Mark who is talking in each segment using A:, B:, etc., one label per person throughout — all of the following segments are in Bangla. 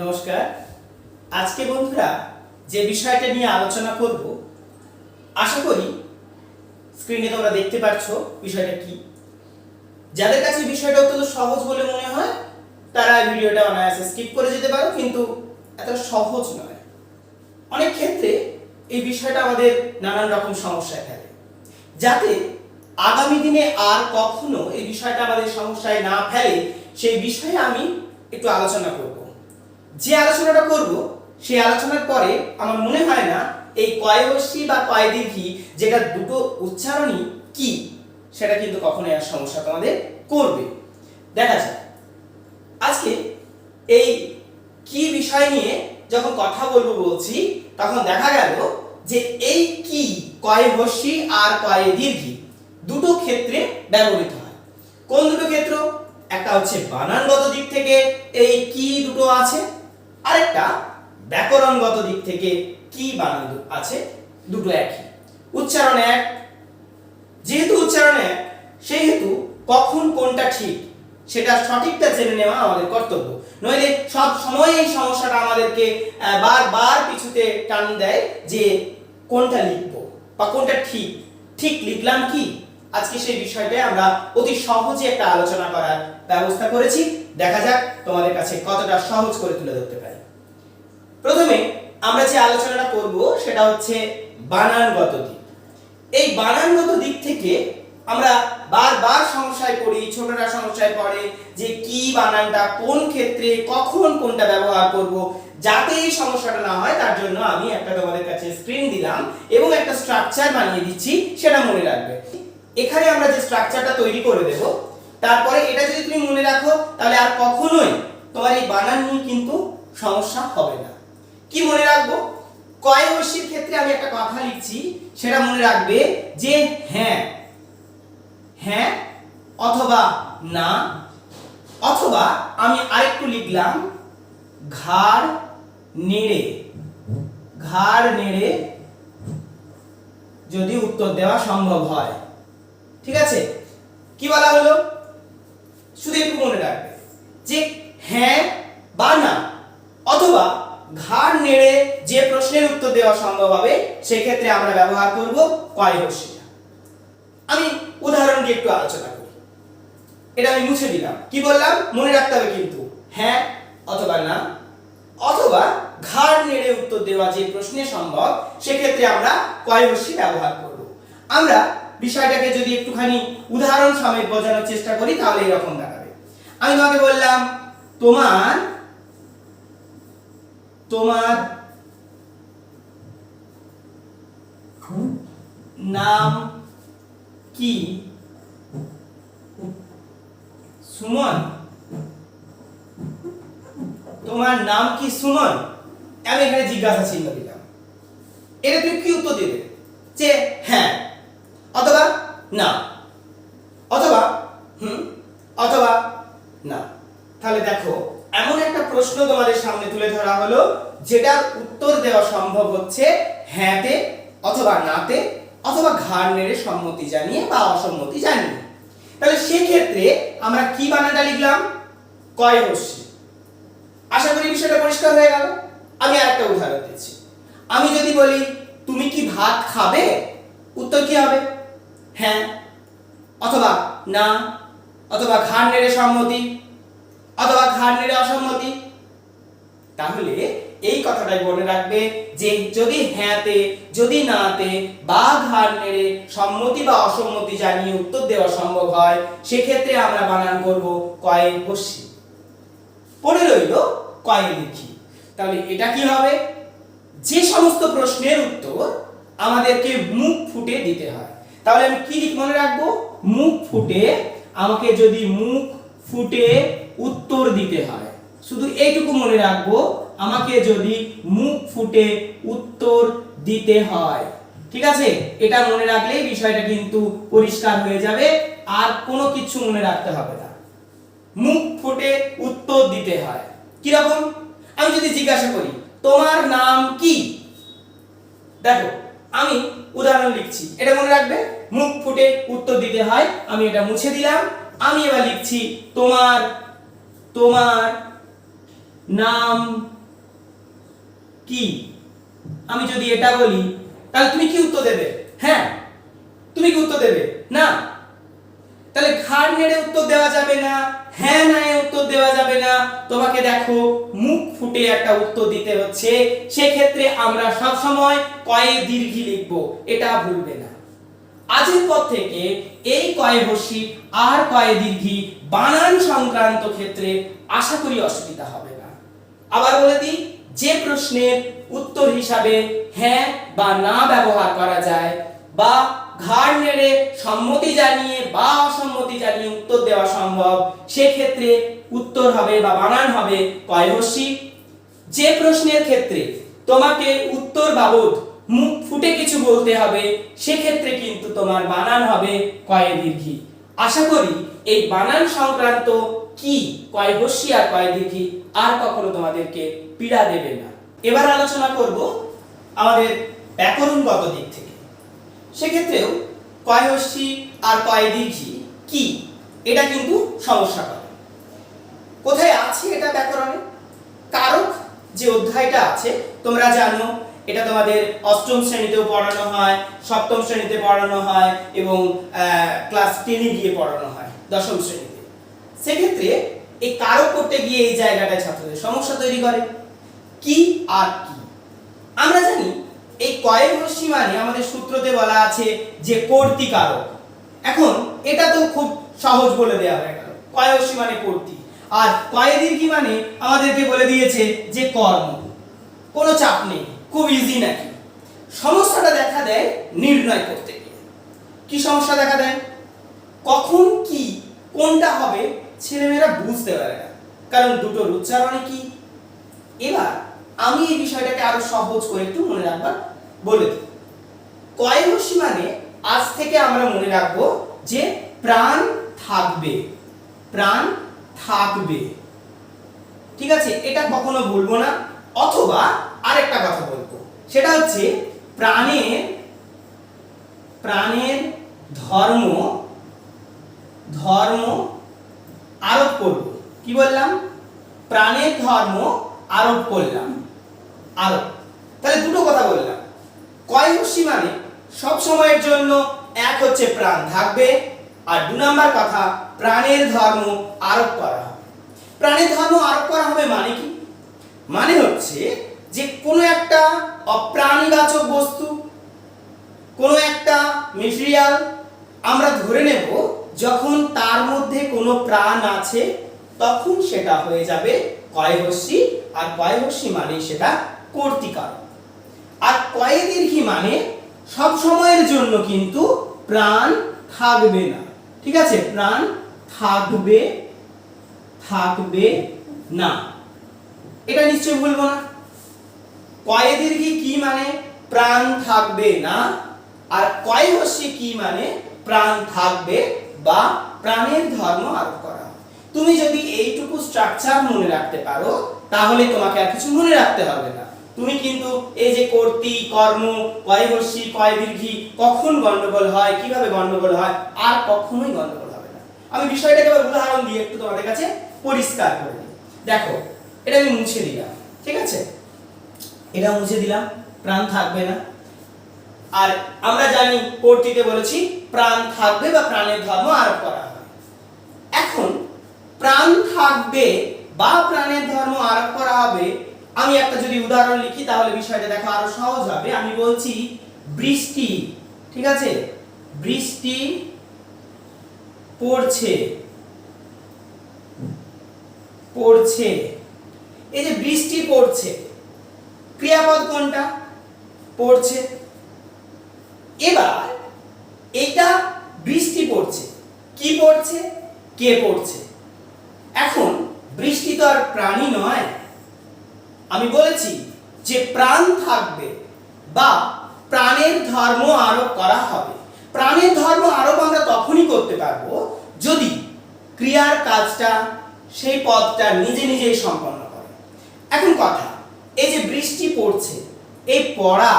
A: নমস্কার। আজকে বন্ধুরা যে বিষয়টা নিয়ে আলোচনা করব, আশা করি স্ক্রিনে তোমরা দেখতে পাচ্ছ বিষয়টা কি। যাদের কাছে বিষয়টা অত্যন্ত সহজ বলে মনে হয়, তারা ভিডিওটা অনায়াসে স্কিপ করে যেতে পারো, কিন্তু এত সহজ নয়। অনেক ক্ষেত্রে এই বিষয়টা আমাদের নানান রকম সমস্যায় ফেলে। যাতে আগামী দিনে আর কখনো এই বিষয়টা আমাদের সমস্যায় না ফেলে, সেই বিষয়ে আমি একটু আলোচনা করব। যে আলোচনাটা করব, সেই আলোচনার পরে আমার মনে হয় না এই কয়বর্ষী বা কয় দীর্ঘি যেটা দুটো উচ্চারণই কি, সেটা কিন্তু কখনোই আর সমস্যা তোমাদের করবে। দেখা যাক। আজকে এই কি বিষয় নিয়ে যখন কথা বলব বলছি, তখন দেখা গেল যে এই কি কয় বর্ষী আর কয় দীর্ঘি দুটো ক্ষেত্রে ব্যবহৃত হয়। কোন দুটো ক্ষেত্র? একটা হচ্ছে বানানগত দিক থেকে এই কি দুটো আছে আরেকটা ব্যাকরণগত দিক থেকে কি বানান আছে? দুটো একই। উচ্চারণ এক। যেহেতু উচ্চারণ এক, সেহেতু কখন কোনটা ঠিক, সেটা সঠিকটা জেনে নেওয়া আমাদের কর্তব্য। নইলে সব সময় এই সমস্যাটা আমাদেরকে বারবার পিছুতে টান দেয় যে কোনটা লিখব বা কোনটা ঠিক। ঠিক লিখলাম কি? আজকে সেই বিষয়টাই আমরা অতি সহজে একটা আলোচনা করার ব্যবস্থা করেছি। দেখা যাক তোমাদের কাছে কতটা সহজ করে তুলে ধরতে পারি। প্রথমে আমরা যে আলোচনাটা করব সেটা হচ্ছে বানানগত দিক। এই বানানগত দিক থেকে আমরা বারবার সমস্যায় পড়ি, ছোটরা সমস্যায় পড়ে যে কি বানানটা, কোন ক্ষেত্রে, কখন কোনটা ব্যবহার করব, যাতে এই সমস্যাটা না হয়, তার জন্য আমি একটা তোমাদের কাছে স্ক্রিন দিলাম এবং একটা স্ট্রাকচার বানিয়ে দিচ্ছি, সেটা মনে রাখবে। এখানে আমরা যে স্ট্রাকচারটা তৈরি করে দেব, তারপরে এটা যদি তুমি মনে রাখো, তাহলে আর কখনোই তোমার এই বানান নিয়ে কিন্তু সমস্যা হবে না। কি মনে রাখব? কয় বর্ষীর ক্ষেত্রে আমি একটা কথা লিখছি, সেটা মনে রাখবে যে হ্যাঁ হ্যাঁ অথবা না, অথবা আমি আরেকটু লিখলাম, ঘাড় নেড়ে ঘাড় নেড়ে যদি উত্তর দেওয়া সম্ভব হয়। ঠিক আছে? কি বলা হলো? শুধু একটু মনে রাখবে যে হ্যাঁ বা না, অথবা ঘাড় নেড়ে যে প্রশ্নের উত্তর দেওয়া সম্ভব হবে, সেক্ষেত্রে আমরা ব্যবহার করব কয় বর্ষীটা আমি উদাহরণ একটু আলোচনা করি। এটা আমি মুছে দিলাম। কি বললাম? মনে রাখতে হবে কিন্তু। হ্যাঁ অথবা না। অথবা ঘাড় নেড়ে উত্তর দেওয়া যে প্রশ্নে সম্ভব, সেক্ষেত্রে আমরা কয়বর্ষী ব্যবহার করব। আমরা বিষয়টাকে যদি একটুখানি উদাহরণ সমেত বোঝানোর চেষ্টা করি, তাহলে এরকম দাঁড়াবে আমি তোমাকে বললাম, তোমার তোমার নাম কি? সুমন। তোমার নাম কি সুমন? আমি এখানে জিজ্ঞাসা চিহ্ন দিলাম। এটা তুমি কি উত্তর দেবে যে হ্যাঁ অথবা না অথবা হুম অথবা না। তাহলে দেখো প্রশ্ন তোমাদের সামনে তুলে ধরা হলো, যেটার উত্তর দেওয়া সম্ভব হচ্ছে হ্যাঁতে অথবা নাতে অথবা ঘাড় নেড়ে সম্মতি জানিয়ে বা অসম্মতি জানিয়ে। তাহলে সেক্ষেত্রে আমরা কি বানানটা লিখলাম? কয় বর্ষী আশা করি বিষয়টা পরিষ্কার হয়ে গেল। আমি আরেকটা উদাহরণ দিচ্ছি। আমি যদি বলি, তুমি কি ভাত খাবে? উত্তর কি হবে? হ্যাঁ। অথবা, না। অথবা, ঘাড় নেড়ে সম্মতি। অথবা, ঘাড় নেড়ে অসম্মতি। তাহলে এই কথাটাই মনে রাখবে যে যদি হ্যাঁতে, যদি নাতে বা ঘাড় নেড়ে সম্মতি বা অসম্মতি জানিয়ে উত্তর দেওয়া সম্ভব হয়, সেক্ষেত্রে আমরা বানান করব কয় বসি। পড়ে রইল কয় লিখি। তাহলে এটা কি হবে? যে সমস্ত প্রশ্নের উত্তর আমাদেরকে মুখ ফুটে দিতে হয়। তাহলে আমি কি লিখ মনে রাখব? মুখ ফুটে, আমাকে যদি মুখ ফুটে উত্তর দিতে হয়। শুধু এইটুকু মনে রাখব, আমাকে যদি মুখ ফুটে উত্তর দিতে হয়। ঠিক আছে? এটা মনে রাখলেই বিষয়টা কিন্তু পরিষ্কার হয়ে যাবে, আর কোনো কিছু মনে রাখতে হবে না। মুখ ফুটে উত্তর দিতে হয়। কীরকম? আমি যদি জিজ্ঞাসা করি, তোমার নাম কি? দেখো, আমি উদাহরণ লিখছি। এটা মনে রাখবে? মুখ ফুটে উত্তর দিতে হয়, আমি এটা মুছে দিলাম। আমি এবার লিখছি, তোমার তোমার নাম কি? আমি যদি এটা বলি, তাহলে তুমি কি উত্তর দেবে? হ্যাঁ তুমি কি উত্তর দেবে? না। তাহলে ঘাড় নেড়ে উত্তর দেওয়া যাবে না হ্যাঁ না উত্তর দেওয়া যাবে না। তোমাকে দেখো, মুখ ফুটে একটা উত্তর দিতে হচ্ছে। সেক্ষেত্রে আমরা সব সময় কয়ে দীর্ঘি লিখব, এটা ভুলবে না। আজের পর থেকে এই কয়ে বসি আর কয়ে দীর্ঘি বানান সংক্রান্ত ক্ষেত্রে আশা করি অসুবিধা হবে। আবার বলে দিই, যে প্রশ্নের উত্তর হিসাবে হ্যাঁ বা না ব্যবহার করা যায় বা ঘাড় নেড়ে সম্মতি জানিয়ে বা অসম্মতি জানিয়ে উত্তর দেওয়া সম্ভব, সেক্ষেত্রে উত্তর হবে বা বানান হবে কয়হস্যি যে প্রশ্নের ক্ষেত্রে তোমাকে উত্তর বাবদ মুখ ফুটে কিছু বলতে হবে, সেক্ষেত্রে কিন্তু তোমার বানান হবে কয়ে দীর্ঘি আশা করি এই বানান সংক্রান্ত কি, কয় হস্যি আর কয় দীর্ঘি আর কখনো তোমাদেরকে পীড়া দেবে না। এবার আলোচনা করব আমাদের ব্যাকরণগত দিক থেকে। সেক্ষেত্রেও কয় হস্যি আর কয় দীর্ঘি কি, এটা কিন্তু সমস্যা করে। কোথায় আছে এটা ব্যাকরণে? কারক যে অধ্যায়টা আছে, তোমরা জানো, এটা তোমাদের অষ্টম শ্রেণীতেও পড়ানো হয়, সপ্তম শ্রেণীতে পড়ানো হয় এবং ক্লাস টেনে গিয়ে পড়ানো হয়, দশম শ্রেণীতে। সেক্ষেত্রে এই কারক করতে গিয়ে এই জায়গাটায় ছাত্রদের সমস্যা তৈরি করে। কি আর কি? আমরা জানি এই কয়েক রশ্মি মানে আমাদের সূত্রতে বলা আছে যে কর্তিকারক এখন এটা তো খুব সহজ বলে দেওয়া হয়ে গেল। কয় রশ্মি মানে কর্তৃ? আর কয়ে কি মানে? আমাদেরকে বলে দিয়েছে যে কর্ম। কোনো চাপ নেই, খুব ইজি নাকি? সমস্যাটা দেখা দেয় নির্ণয় করতে গিয়ে। কি সমস্যা দেখা দেয়? কখন কি কোনটা হবে ছেলেমেয়েরা বুঝতে পারে না। কারণ দুটোর উচ্চারণে কি? এবার আমি এই বিষয়টাকে আরও সহজ করে একটু মনে রাখবার বলে দিই। কয়হসি মানে আজ থেকে আমরা মনে রাখব যে প্রাণ থাকবে প্রাণ থাকবে। ঠিক আছে? এটা কখনো ভুলবো না। অথবা আরেকটা কথা বলব। সেটা হচ্ছে প্রাণের প্রাণের ধর্ম ধর্ম আরোপ করব। কি বললাম? প্রাণের ধর্ম আরোপ করলাম। আরোপ। তাহলে দুটো কথা বললাম। কয় হস্যি মানে? সব সময়ের জন্য এক হচ্ছে প্রাণ থাকবে আর দু নাম্বার কথা, প্রাণের ধর্ম আরোপ করা হবে। প্রাণের ধর্ম আরোপ করা হবে মানে কি? মানে হচ্ছে যে কোনো একটা অপ্রাণীবাচক বস্তু, কোনো একটা মেটেরিয়াল আমরা ধরে নেব যখন তার মধ্যে কোনো প্রাণ আছে, তখন সেটা হয়ে যাবে কয়হস্যি আর কয়হস্যি মানে সেটা কর্তিকার আর কয়ে দীর্ঘি মানে সব সময়ের জন্য কিন্তু প্রাণ থাকবে না। ঠিক আছে? প্রাণ থাকবে থাকবে না। এটা নিশ্চয়ই বলব না। কয়ে দীর্ঘি কি মানে? প্রাণ থাকবে না। আর কয় কি মানে? প্রাণ থাকবে বা প্রাণের ধর্ম আরোপ করা। তুমি যদি এইটুকু স্ট্রাকচার মনে রাখতে পারো, তাহলে তোমাকে আর কিছু মনে রাখতে হবে না। তুমি কিন্তু এই যে কর্তি, কর্ম কয় হস্যি কয় দীর্ঘি কখন গন্ডগোল হয়, কীভাবে গন্ডগোল হয়, আর কখনোই গন্ডগোল হবে না। আমি বিষয়টাকে এবার উদাহরণ দিয়ে একটু তোমাদের কাছে পরিষ্কার করে দিই। দেখো, এটা আমি মুছে দিলাম, ঠিক আছে? এটা মুছে দিলাম, প্রাণ থাকবে না। আর আমরা জানি কর্তৃতে বলেছি প্রাণ থাকবে বা প্রাণের ধর্ম আরোপ করা হবে। এখন, প্রাণ থাকবে বা প্রাণের ধর্ম আরোপ করা হবে, আমি একটা যদি উদাহরণ লিখি, তাহলে বিষয়টা দেখো আরও সহজ হবে। আমি বলছি, বৃষ্টি, ঠিক আছে? বৃষ্টি পড়ছে পড়ছে। এই যে বৃষ্টি পড়ছে, ক্রিয়াপদ কোনটা? পড়ছে। এবার এটা বৃষ্টি পড়ছে। কি পড়ছে? কে পড়ছে? এখন বৃষ্টি তো আর প্রাণী নয়। আমি বলেছি যে প্রাণ থাকবে বা প্রাণের ধর্ম আরোপ করা হবে। প্রাণের ধর্ম আরোপ আমরা তখনই করতে পারব যদি ক্রিয়ার কাজটা সেই পদটা নিজে নিজেই সম্পন্ন করে। এখন কথা, এই যে বৃষ্টি পড়ছে, এই পড়া,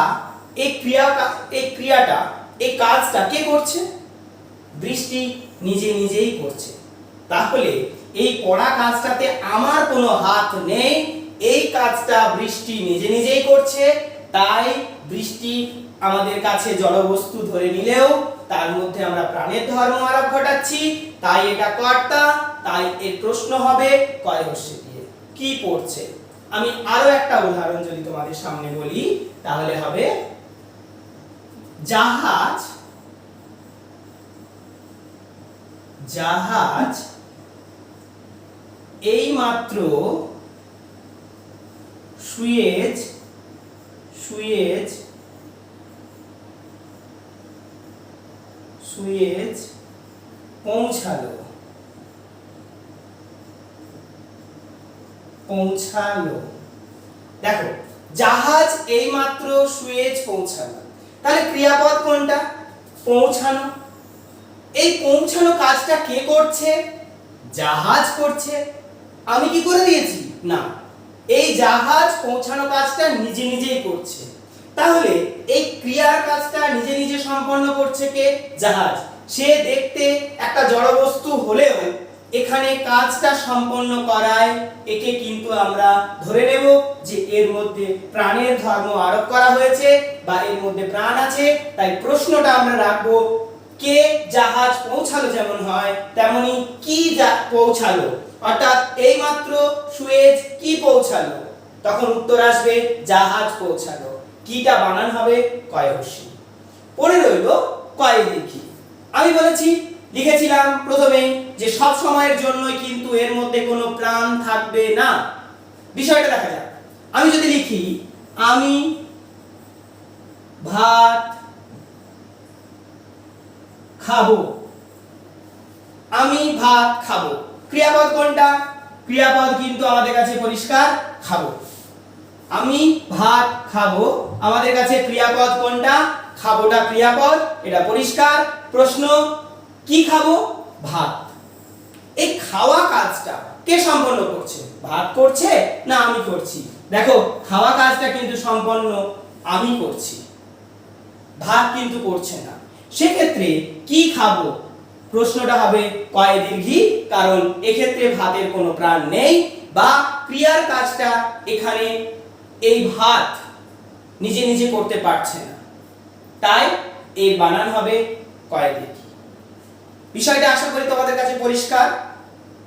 A: এই ক্রিয়া এই ক্রিয়াটা এই কাজটা কে করছে? বৃষ্টি নিজে নিজেই করছে। তাহলে এই পড়া কাজটাতে আমার কোনো হাত নেই, এই কাজটা বৃষ্টি নিজে নিজেই করছে, তাই বৃষ্টি আমাদের কাছে জড়বস্তু ধরে নিলেও তার মধ্যে আমরা প্রাণের ধর্ম আরোপ ঘটাচ্ছি, তাই এটা কর্তা, তাই এর প্রশ্ন হবে কয় হস্যে দিয়ে কি পড়ছে? আমি আরও একটা উদাহরণ যদি তোমাদের সামনে বলি, তাহলে হবে জাহাজ জাহাজ এইমাত্র সুয়েজ সুয়েজ সুয়েজ পৌঁছালো। পৌঁছালো। দেখো জাহাজ এইমাত্র সুয়েজ পৌঁছালো। তাহলে ক্রিয়াপদ কোনটা? পৌঁছানো। এই পৌঁছানো কাজটা কে করছে? জাহাজ করছে। আমি কি করে দিয়েছি? না, এই জাহাজ পৌঁছানো কাজটা নিজে নিজেই করছে। তাহলে এই ক্রিয়ার কাজটা নিজে নিজে সম্পন্ন করছে কে? জাহাজ। সে দেখতে একটা জড়বস্তু হলেও এখানে কাজটা সম্পন্ন করায় একে কিন্তু আমরা ধরে নেব যে এর মধ্যে প্রাণের ধর্ম আরোপ করা হয়েছে বা এর মধ্যে প্রাণ আছে। তাই প্রশ্নটা আমরা রাখব, কে জাহাজ পৌঁছালো যেমন হয়, তেমনি কি পৌঁছালো? অর্থাৎ এইমাত্র সুয়েজ কি পৌঁছালো? তখন উত্তর আসবে, জাহাজ পৌঁছালো। কিটা বানান হবে কয়হসি। পড়ে রইল কয় দেখি আমি বলেছি লিখেছিলাম প্রথমে যে সব সময়ের জন্যই কিন্তু এর মধ্যে কোনো প্রাণ থাকবে না। বিষয়টা দেখা যাক। আমি যদি লিখি, আমি ভাত খাব। আমি ভাত খাব। ক্রিয়াপদ কোনটা? ক্রিয়াপদ কিন্তু আমাদের কাছে পরিষ্কার খাব। আমি ভাত খাব। আমাদের কাছে ক্রিয়াপদ কোনটা? খাবোটা ক্রিয়াপদ, এটা পরিষ্কার। প্রশ্ন কি খাব? ভাত। এই খাওয়া কাজটা কে সম্পন্ন করছে? ভাত করছে না আমি করছি? দেখো, খাওয়া কাজটা কিন্তু সম্পন্ন আমি করছি। ভাত কিন্তু করছে না। সেক্ষেত্রে কি খাব? প্রশ্নটা হবে কয় দীর্ঘি কারণ এক্ষেত্রে ভাতের কোনো প্রাণ নেই বা ক্রিয়ার কাজটা এখানে এই ভাত নিজে নিজে করতে পারছে না। তাই এর বানান হবে কয় দীর্ঘি বিষয়টা আশা করি তোমাদের কাছে পরিষ্কার।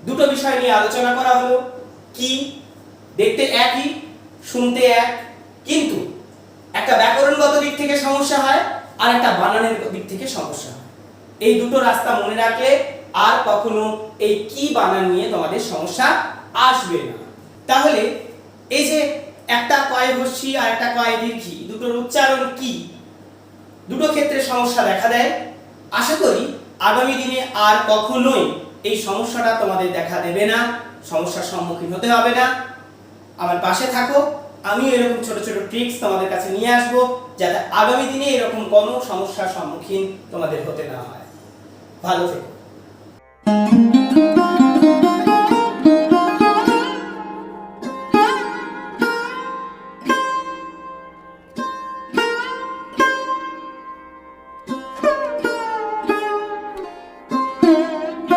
A: দুটো বিষয় নিয়ে আলোচনা করা হলো, কি? দেখতে একই, শুনতে এক। কিন্তু একটা ব্যাকরণগত দিক থেকে সমস্যা হয়, আর একটা বানানের দিক থেকে সমস্যা হয়। এই দুটো রাস্তা মনে রাখলে আর কখনো এই কি বানান নিয়ে তোমাদের সমস্যা আসবে না। তাহলে এই যে একটা কয় হস্যি আর একটা কয় দীর্ঘি, দুটোর উচ্চারণ কি? দুটো ক্ষেত্রে সমস্যা দেখা দেয়। আশা করি আগামী দিনে আর কখনোই এই সমস্যাটা তোমাদের দেখা দেবে না, সমস্যার সম্মুখীন হতে হবে না। আমার পাশে থাকো আমি এরকম ছোট ছোট ট্রিক্স তোমাদের কাছে নিয়ে আসব, যাতে আগামী দিনে এরকম কোনো সমস্যার সম্মুখীন তোমাদের হতে না হয়। ভালো থেকো।